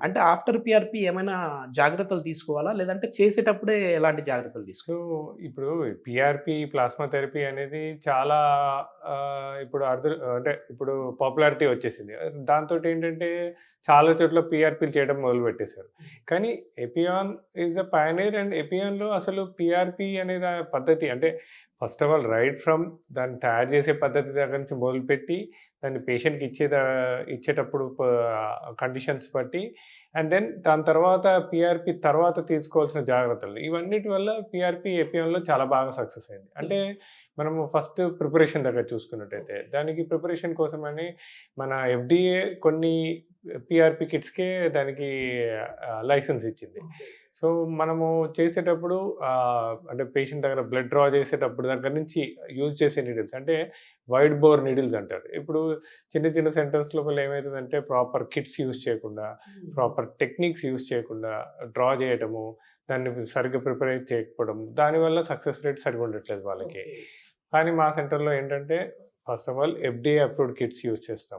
అంటే after PRP ఏమైనా జాగ్రత్తలు తీసుకోవాలా? లేదంటే చేసేటప్పుడే ఎలాంటి జాగ్రత్తలు తీసుకోవాలి సో ఇప్పుడు పిఆర్పి ప్లాస్మా థెరపీ అనేది చాలా ఇప్పుడు అర్థ అంటే ఇప్పుడు పాపులారిటీ వచ్చేసింది. దాంతో ఏంటంటే చాలా చోట్ల పిఆర్పీలు చేయడం మొదలు పెట్టేశారు కానీ ఎపియాన్ ఈజ్ అ పయనీర్ అండ్ ఎపియాన్లో అసలు పిఆర్పి అనే దా- పద్ధతి అంటే first of all right from దాన్ని తయారు చేసే పద్ధతి దగ్గర నుంచి మొదలుపెట్టి దాన్ని పేషెంట్కి ఇచ్చే ఇచ్చేటప్పుడు కండిషన్స్ బట్టి అండ్ దెన్ దాని తర్వాత పిఆర్పి తర్వాత తీసుకోవాల్సిన జాగ్రత్తలు. ఇవన్నిటి వల్ల పిఆర్పి ఏపీఎంలో చాలా బాగా సక్సెస్ అయింది. అంటే మనము ఫస్ట్ ప్రిపరేషన్ దగ్గర చూసుకున్నట్టయితే దానికి ప్రిపరేషన్ కోసమని మన ఎఫ్డిఏ కొన్ని పిఆర్పి కిట్స్కే దానికి లైసెన్స్ ఇచ్చింది. సో మనము చేసేటప్పుడు అంటే పేషెంట్ దగ్గర బ్లడ్ డ్రా చేసేటప్పుడు దగ్గర నుంచి యూజ్ చేసే నీడిల్స్ అంటే వైడ్ బోర్ నీడిల్స్ అంటారు. ఇప్పుడు చిన్న చిన్న సెంటర్స్ లోపల ఏమవుతుందంటే ప్రాపర్ కిట్స్ యూజ్ చేయకుండా ప్రాపర్ టెక్నిక్స్ యూజ్ చేయకుండా డ్రా చేయటము దాన్ని సరిగ్గా ప్రిపేర్ చేయకపోవడం దానివల్ల సక్సెస్ రేట్ సరిగా ఉండట్లేదు వాళ్ళకి. కానీ మా సెంటర్లో ఏంటంటే first of all FDA approved kits use చేస్తాం